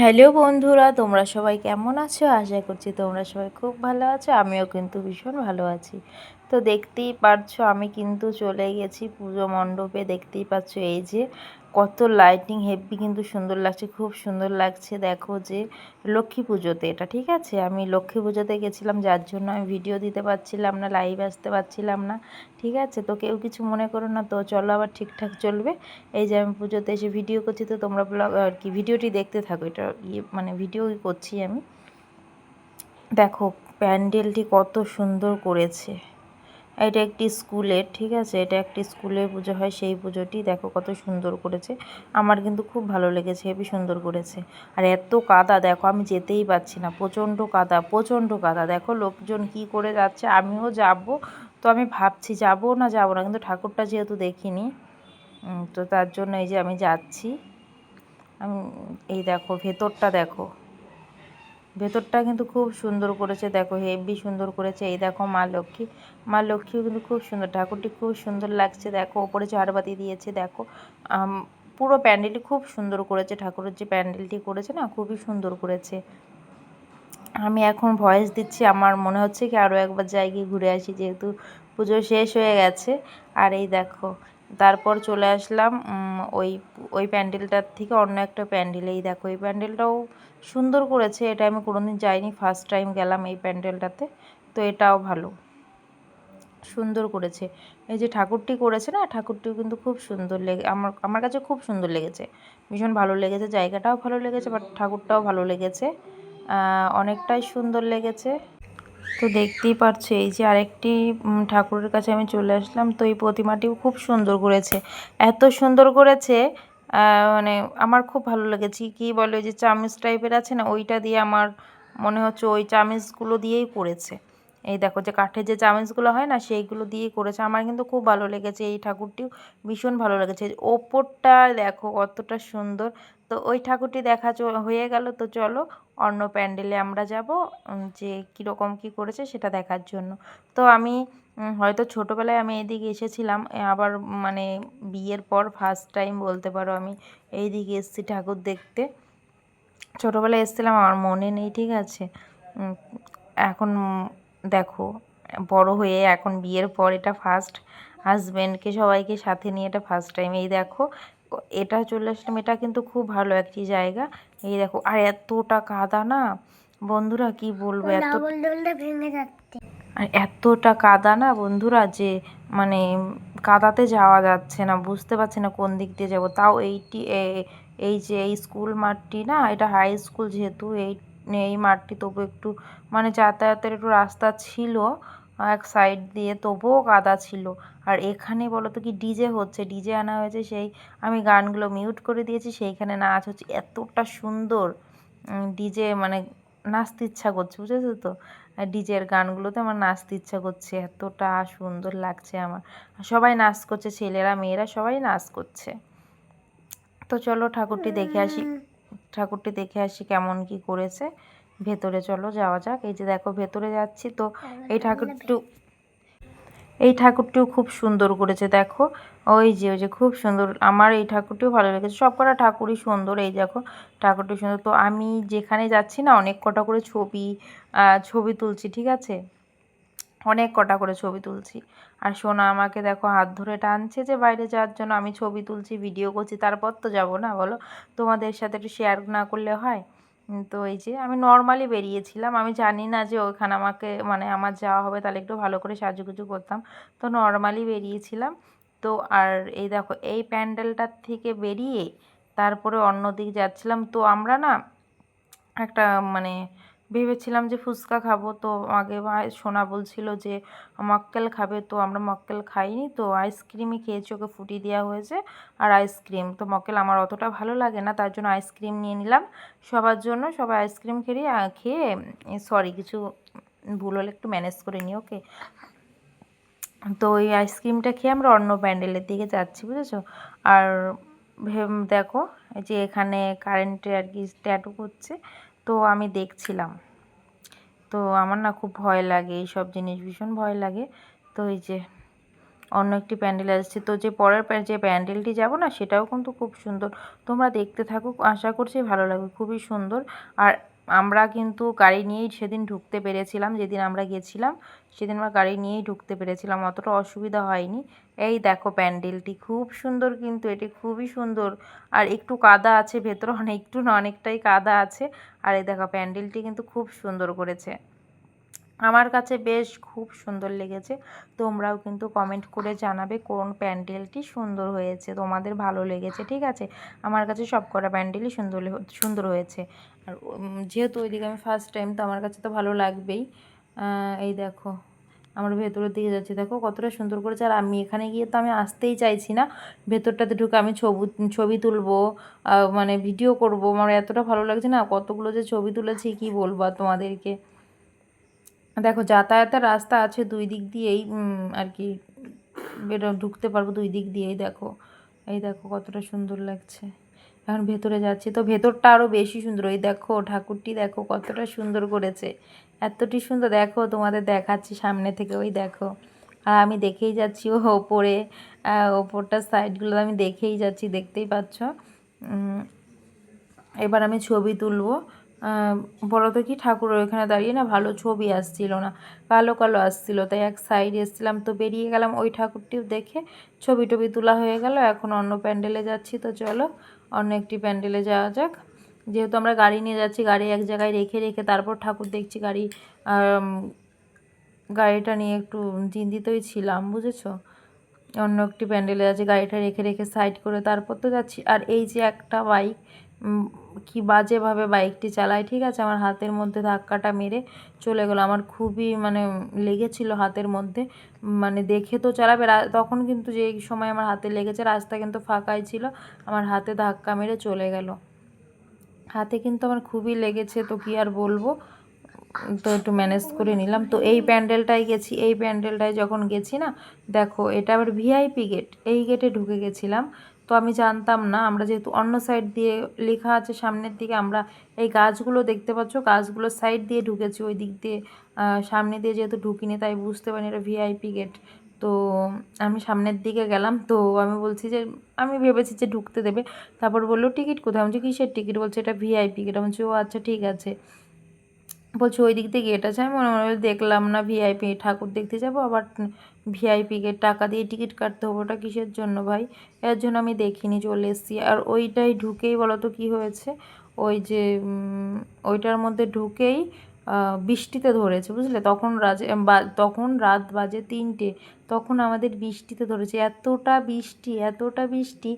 Hello বন্ধুরা, তোমরা সবাই কেমন আছো? আশা করছি তোমরা সবাই খুব ভালো আছো, আমিও কিন্তু ভীষণ ভালো আছি। তো দেখতেই পারছ, আমি কিন্তু চলে গেছি পুজো মণ্ডপে, দেখতেই পাচ্ছ এই যে কত লাইটিং হেভি কিন্তু সুন্দর লাগছে, খুব সুন্দর লাগছে। দেখো যে লক্ষ্মী পুজোতে এটা, ঠিক আছে? আমি লক্ষ্মী পুজোতে গেছিলাম, যার জন্য আমি ভিডিও দিতে পারছিলাম না লাইভ আসতে পারছিলাম না, ঠিক আছে? তো কেউ কিছু মনে করো না, তো চলো আবার ঠিকঠাক চলবে। এই যে আমি পুজোতে এসে ভিডিও করছি, তো তোমরা ব্লগ আর কি ভিডিওটি দেখতে থাকো। এটা ইয়ে মানে ভিডিও করছি আমি। দেখো, প্যান্ডেলটি কত সুন্দর করেছে। এটা একটি স্কুলের ঠিক আছে? এটা একটি স্কুলের পুজো হয়, সেই পুজোটি দেখো কত সুন্দর করেছে। আমার কিন্তু খুব ভালো লেগেছে, হেবি সুন্দর করেছে। আর এত কাদা, দেখো, আমি যেতেই পারছি না। প্রচণ্ড কাদা প্রচণ্ড কাদা। দেখো লোকজন কি করে যাচ্ছে, আমিও যাব। তো আমি ভাবছি, যাব না যাব না, কিন্তু ঠাকুরটা যেহেতু দেখিনি তো তার জন্য এই যে আমি যাচ্ছি। আমি, এই দেখো, ভেতরটা দেখো। ভেতরটা কিন্তু খুব সুন্দর করেছে, দেখো হেভি সুন্দর করেছে। এই দেখো মা লক্ষ্মী, মা লক্ষ্মীও কিন্তু খুব সুন্দর, ঠাকুরটি খুব সুন্দর লাগছে, দেখো ওপরে ঝাড়বাতি দিয়েছে, দেখো। পুরো প্যান্ডেলটি খুব সুন্দর করেছে, ঠাকুরের যে প্যান্ডেলটি করেছে না, খুবই সুন্দর করেছে। আমি এখন ভয়েস দিচ্ছি, আমার মনে হচ্ছে কি আরও একবার জায়গায় ঘুরে আসি, যেহেতু পুজো শেষ হয়ে গেছে। আর এই দেখো তারপর চলে আসলাম ওই ওই প্যান্ডেলটার থেকে অন্য একটা প্যান্ডেল এই দেখো, এই প্যান্ডেলটাও সুন্দর করেছে, এটা আমি কোনোদিন যাইনি ফার্স্ট টাইম গেলাম এই প্যান্ডেলটাতে, তো এটাও ভালো। সুন্দর করেছে। এই যে ঠাকুরটি করেছে না, ঠাকুরটিও কিন্তু খুব সুন্দর লেগে আমার আমার কাছে খুব সুন্দর লেগেছে। ভীষণ ভালো লেগেছে, জায়গাটাও ভালো লেগেছে বাট ঠাকুরটাও ভালো লেগেছে। অনেকটাই সুন্দর লেগেছে। তো দেখতেই পারছ, এই যে আরেকটি ঠাকুরের কাছে আমি চলে আসলাম। তো এই প্রতিমাটিও খুব সুন্দর করেছে। এত সুন্দর করেছে মানে আমার খুব ভালো লেগেছে। কি বলে যে চামিচ টাইপের আছে না, ওইটা দিয়ে আমার মনে হচ্ছে ওই চামিচগুলো দিয়েই করেছে এই দেখো যে কাঠের যে চামিচগুলো হয় না, সেইগুলো দিয়েই করেছে। আমার কিন্তু খুব ভালো লেগেছে, এই ঠাকুরটিও ভীষণ ভালো লেগেছে। ওপরটা দেখো কতটা সুন্দর। তো ওই ঠাকুরটি দেখা হয়ে গেল। তো চলো অন্য প্যান্ডেলে আমরা যাব যে কীরকম কী করেছে সেটা দেখার জন্য। তো আমি হয়তো ছোটোবেলায় আমি এদিকে এসেছিলাম আবার মানে বিয়ের পর ফার্স্ট টাইম বলতে পারো আমি এই দিকে এসেছি ঠাকুর দেখতে। ছোটোবেলায় এসেছিলাম, আমার মনে নেই, ঠিক আছে? এখন দেখো বড় হয়ে এখন বিয়ের পর এটা ফার্স্ট হাজব্যান্ডকে সবাইকে সাথে নিয়ে এটা ফার্স্ট টাইম এই দেখো এটা চলে আসলাম এটা কিন্তু খুব ভালো একটি জায়গা। এই দেখো আর এতটা কাদা না? বন্ধুরা কি বলব এত ভেঙে আর এতটা কাদা না বন্ধুরা যে মানে কাদাতে যাওয়া যাচ্ছে না বুঝতে পারছি না কোন দিক দিয়ে যাব। তাও এইটি এই যে এই স্কুল মাঠটি না এটা হাই স্কুল যেহেতু এই এই মাঠটি, তবু একটু মানে যাতায়াতের একটু রাস্তা ছিল, এক সাইড দিয়ে, তবুও কাদা ছিল। আর এখানে বলো তো কি ডিজে হচ্ছে ডিজে আনা হয়েছে সেই, আমি গানগুলো মিউট করে দিয়েছি, সেইখানে নাচ হচ্ছে, এতটা সুন্দর। ডিজে মানে নাচতে ইচ্ছা করছে, বুঝেছ তো? ডিজের গানগুলোতে আমার নাচতে ইচ্ছা করছে, এতটা সুন্দর লাগছে আমার। সবাই নাচ করছে, ছেলেরা, মেয়েরা সবাই নাচ করছে। তো চলো ঠাকুরটি দেখে আসি। ঠাকুরটি দেখে আসি কেমন কি করেছে। ভেতরে চলো, যাওয়া যাক। এই যে দেখো, ভেতরে যাচ্ছি তো। এই ঠাকুরটি এই ঠাকুরটিও খুব সুন্দর করেছে, দেখো। ওই যে ওই যে খুব সুন্দর। আমার এই ঠাকুরটিও ভালো লেগেছে। সব কটা ঠাকুরই সুন্দর। এই দেখো ঠাকুরটি সুন্দর। তো আমি যেখানে যাচ্ছি না, অনেক কটা করে ছবি ছবি তুলছি, ঠিক আছে? অনেক কটা করে ছবি তুলছি। আর সোনা আমাকে দেখো হাত ধরে টানছে যে, বাইরে যাওয়ার জন্য আমি ছবি তুলছি ভিডিও করছি, তারপর তো যাব না, বলো? তোমাদের সাথে একটু শেয়ার না করলে হয়? তো এই যে, আমি নর্মালি বেরিয়েছিলাম, আমি জানি না যে ওইখানে আমাকে মানে আমার যাওয়া হবে, তাহলে একটু ভালো করে সাজুগুজু করতাম। তো নর্মালি বেরিয়েছিলাম, তো আর এই দেখো, এই প্যান্ডেলটার থেকে বেরিয়ে তারপরে অন্য দিক যাচ্ছিলাম। তো আমরা না একটা মানে ভেবেছিলাম যে ফুচকা খাব, তো আগে সোনা বলছিল যে মক্কেল খাবে, তো আমরা মক্কেল খাইনি, তো আইসক্রিমই খেয়েছি, ওকে ফুটি দেওয়া হয়েছে আর আইসক্রিম তো মক্কেল আমার অতটা ভালো লাগে না, তার জন্য আইসক্রিম নিয়ে নিলাম। সবার জন্য সবাই আইসক্রিম খেয়ে খেয়ে সরি কিছু ভুল হলে একটু ম্যানেজ করে নিই ওকে তো ওই আইসক্রিমটা খেয়ে আমরা অন্য প্যান্ডেলের দিকে যাচ্ছি, বুঝেছ? আর দেখো যে এখানে কারেন্টে আর কি ট্যাটু করছে তো আমি দেখছিলাম। তো আমার না খুব ভয় লাগে এই সব জিনিস ভীষণ ভয় লাগে। তো এই যে অন্য একটি প্যান্ডেল আসছে, তো যে পরের যে প্যান্ডেলটি যাব না, সেটাও কিন্তু খুব সুন্দর। তোমরা দেখতে থাকো, আশা করছি ভালো লাগবে, খুবই সুন্দর। আর আমরা কিন্তু গাড়ি নিয়েই সেদিন ঢুকতে পেরেছিলাম, যেদিন আমরা গেছিলাম, সেদিন আমরা গাড়ি নিয়েই ঢুকতে পেরেছিলাম, অতটা অসুবিধা হয়নি। এই দেখো প্যান্ডেলটি খুব সুন্দর কিন্তু, এটি খুবই সুন্দর। আর একটু কাদা আছে, ভেতরে অনেকটু না অনেকটাই কাদা আছে। আর এই দেখো প্যান্ডেলটি কিন্তু খুব সুন্দর করেছে। আমার কাছে বেশ খুব সুন্দর লেগেছে। তোমরাও কিন্তু কমেন্ট করে জানাবে কোন প্যান্ডেলটি সুন্দর হয়েছে, তোমাদের ভালো লেগেছে, ঠিক আছে? আমার কাছে সব কটা প্যান্ডেলই সুন্দর সুন্দর হয়েছে। আর যেহেতু ওইদিকে আমি ফার্স্ট টাইম তো আমার কাছে তো ভালো লাগবেই। এই দেখো, আমরা ভেতরের দিকে যাচ্ছি। দেখো কতটা সুন্দর করেছে। আর আমি এখানে গিয়ে তো আমি আসতেই চাইছি না। ভেতরটাতে ঢুকে আমি ছবি ছবি তুলবো মানে ভিডিও করব। আমার এতটা ভালো লাগছে না, কতগুলো যে ছবি তুলেছি, কি বলব তোমাদেরকে? দেখো যাতায়াতের রাস্তা আছে দুই দিক দিয়েই আর কি, বেরো, ঢুকতে পারব দুই দিক দিয়েই, দেখো। এই দেখো কতটা সুন্দর লাগছে। এখন ভেতরে যাচ্ছি, তো ভেতরটা আরও বেশি সুন্দর। ওই দেখো, ঠাকুরটি দেখো কতটা সুন্দর করেছে। এতটি সুন্দর, দেখো তোমাদের দেখাচ্ছি সামনে থেকে, ওই দেখো। আর আমি দেখেই যাচ্ছি ও ওপরে ওপরটার সাইডগুলো আমি দেখেই যাচ্ছি, দেখতেই পাচ্ছ? এবার আমি ছবি তুলবো। বলো তো কি ঠাকুর ওইখানে দাঁড়িয়ে না ভালো ছবি আসছিল না, কালো কালো আসছিল, তাই এক সাইড এসছিলাম তো বেরিয়ে গেলাম ওই ঠাকুরটিও দেখে ছবি টবি তোলা হয়ে গেল, এখন অন্য প্যান্ডেলে যাচ্ছি তো চলো অন্য একটি প্যান্ডেলে যাওয়া যাক। যেহেতু আমরা গাড়ি নিয়ে যাচ্ছি, গাড়ি এক জায়গায় রেখে রেখে তারপর ঠাকুর দেখছি গাড়ি গাড়িটা নিয়ে একটু চিন্তিতই ছিলাম, বুঝেছ? অন্য একটি প্যান্ডেলে যাচ্ছি, গাড়িটা রেখে রেখে সাইড করে তারপর তো যাচ্ছি। আর এই যে একটা বাইক কি বাজেভাবে বাইকটি চালায়, ঠিক আছে? আমার হাতের মধ্যে ধাক্কাটা মেরে চলে গেলো। আমার খুবই মানে লেগেছিল হাতের মধ্যে। মানে দেখে তো চালাবে। তখন কিন্তু যে সময় আমার হাতে লেগেছে, রাস্তা কিন্তু ফাঁকাই ছিল। আমার হাতে ধাক্কা মেরে চলে গেল। হাতে কিন্তু আমার খুবই লেগেছে, তো কি আর বলব? তো একটু ম্যানেজ করে নিলাম। তো এই প্যান্ডেলটায় গেছি। এই প্যান্ডেলটায় যখন গেছি না, দেখো, এটা আবার ভিআইপি গেট এই গেটে ঢুকে গেছিলাম। তো আমি জানতাম না। আমরা যেহেতু অন্য সাইড দিয়ে লেখা আছে সামনের দিকে, আমরা এই গাছগুলো দেখতে পাচ্ছ। গাছগুলোর সাইড দিয়ে ঢুকেছি, ওই দিক দিয়ে সামনে দিয়ে যেহেতু ঢুকিনি, তাই বুঝতে পারিনি এটা ভিআইপি গেট তো আমি সামনের দিকে গেলাম, তো আমি বলছি যে, আমি ভেবেছি যে ঢুকতে দেবে। তারপর বলল, টিকিট কোথায়? আমি কিসের টিকিট? বলছে, এটা ভিআইপি গেট আমি বলছি, ও আচ্ছা ঠিক আছে। বলছি, ওই দিক দিয়ে গেট আছে। আমি মনে মনে দেখলাম না ভিআইপি ঠাকুর দেখতে যাব। আবার ভিআইপি গেট টাকা দিয়ে টিকিট কাটতে হবে, ওটা কিসের জন্য ভাই? এর জন্য আমি দেখিনি, চলে এসেছি। আর ওইটাই ঢুকেই বলো তো কী হয়েছে? ওই যে ওইটার মধ্যে ঢুকেই বৃষ্টিতে ধরেছে, বুঝলে? তখন রাজে তখন রাত বাজে তিনটে, তখন আমাদের বৃষ্টিতে ধরেছে। এতটা বৃষ্টি এতটা বৃষ্টি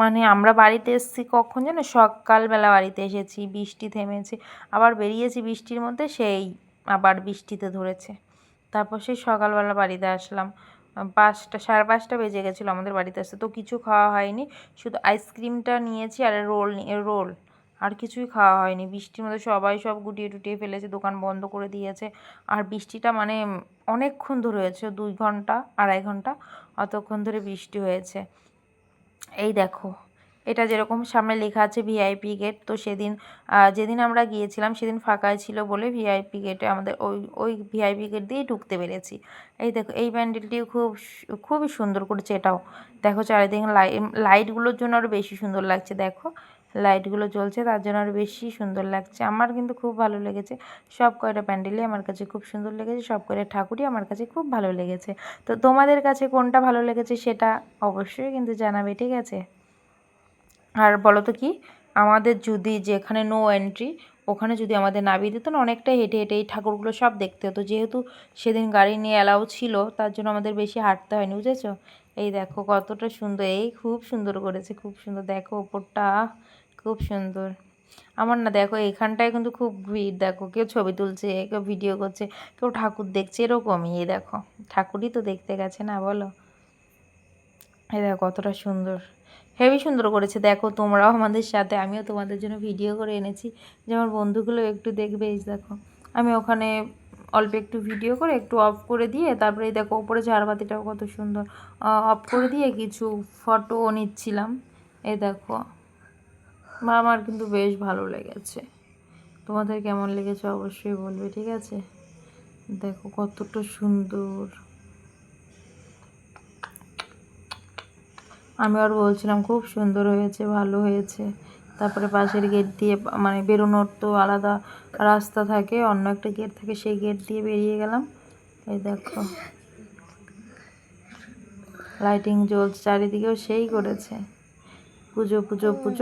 মানে আমরা বাড়িতে এসেছি কখন জানো? সকালবেলা বাড়িতে এসেছি, বৃষ্টি থেমেছে, আবার বেরিয়েছি বৃষ্টির মধ্যে, সেই আবার বৃষ্টিতে ধরেছে। তারপর সেই সকালবেলা বাড়িতে আসলাম। পাঁচটা, সাড়ে পাঁচটা বেজে গেছিল আমাদের বাড়িতে আসতে। তো কিছু খাওয়া হয়নি। শুধু আইসক্রিমটা নিয়েছি আর রোল রোল। আর কিছুই খাওয়া হয়নি। বৃষ্টির মধ্যে সবাই সব গুটিয়ে টুটিয়ে ফেলেছে, দোকান বন্ধ করে দিয়েছে। আর বৃষ্টিটা মানে অনেকক্ষণ ধরে হয়েছে, দুই ঘণ্টা, আড়াই ঘণ্টা, অতক্ষণ ধরে বৃষ্টি হয়েছে। এই দেখো এটা যেরকম সামনে লেখা আছে ভিআইপি গেট তো সেদিন যেদিন আমরা গিয়েছিলাম সেদিন ফাঁকাই ছিল বলে ভিআইপি গেটে আমাদের ওই ওই ভিআইপি গেট দিয়েই ঢুকতে পেরেছি। এই দেখো, এই প্যান্ডেলটিও খুব খুবই সুন্দর করেছে এটাও। দেখো চারিদিকে লাইট লাইটগুলোর জন্য আরও বেশি সুন্দর লাগছে, দেখো। লাইটগুলো জ্বলছে, তার জন্য আরও বেশি সুন্দর লাগছে। আমার কিন্তু খুব ভালো লেগেছে। সব কয়টা প্যান্ডেলই আমার কাছে খুব সুন্দর লেগেছে, সব কয়টা ঠাকুরই আমার কাছে খুব ভালো লেগেছে। তো তোমাদের কাছে কোনটা ভালো লেগেছে সেটা অবশ্যই কিন্তু জানাবে, ঠিক আছে? আর বলো তো কি, আমাদের যদি যেখানে নো এন্ট্রি ওখানে যদি আমাদের নামিয়ে দিত না, অনেকটাই হেঁটে হেঁটে এই ঠাকুরগুলো সব দেখতে হতো। যেহেতু সেদিন গাড়ি নিয়ে অ্যালাউ ছিল, তার জন্য আমাদের বেশি হাঁটতে হয়নি, বুঝেছ? এই দেখো কতটা সুন্দর, এই খুব সুন্দর করেছে, খুব সুন্দর। দেখো ওপরটা, খুব সুন্দর। আমার না দেখো এখানটায় কিন্তু খুব ভিড়, দেখো কেউ ছবি তুলছে, কেউ ভিডিও করছে, কেউ ঠাকুর দেখছে, এরকমই, এই দেখো। ঠাকুরই তো দেখতে গেছে না, বলো? এই দেখো কতটা সুন্দর। হেবি সুন্দর করেছে। দেখো, তোমরাও আমাদের সাথে, আমিও তোমাদের জন্য ভিডিও করে এনেছি। যে আমার বন্ধুগুলো একটু দেখবে, এই দেখো, আমি ওখানে অল্প একটু ভিডিও করে, একটু অফ করে দিয়ে, তারপরে দেখো, ওপরে ঝাড়বাতিটাও কত সুন্দর। অফ করে দিয়ে কিছু ফটো নিচ্ছিলাম। এই দেখো, আমার কিন্তু বেশ ভালো লেগেছে। তোমাদের কেমন লেগেছে অবশ্যই বলবে, ঠিক আছে? দেখো, কতটা সুন্দর। আমি আর বলছিলাম, খুব সুন্দর হয়েছে, ভালো হয়েছে। তারপরে পাশের গেট দিয়ে মানে বেরোনোর তো আলাদা রাস্তা থাকে, অন্য একটা গেট থাকে, সেই গেট দিয়ে বেরিয়ে গেলাম। এই দেখো, লাইটিং জ্বলছে, চারিদিকেও সেই করেছে। পুজো পুজো পুজো।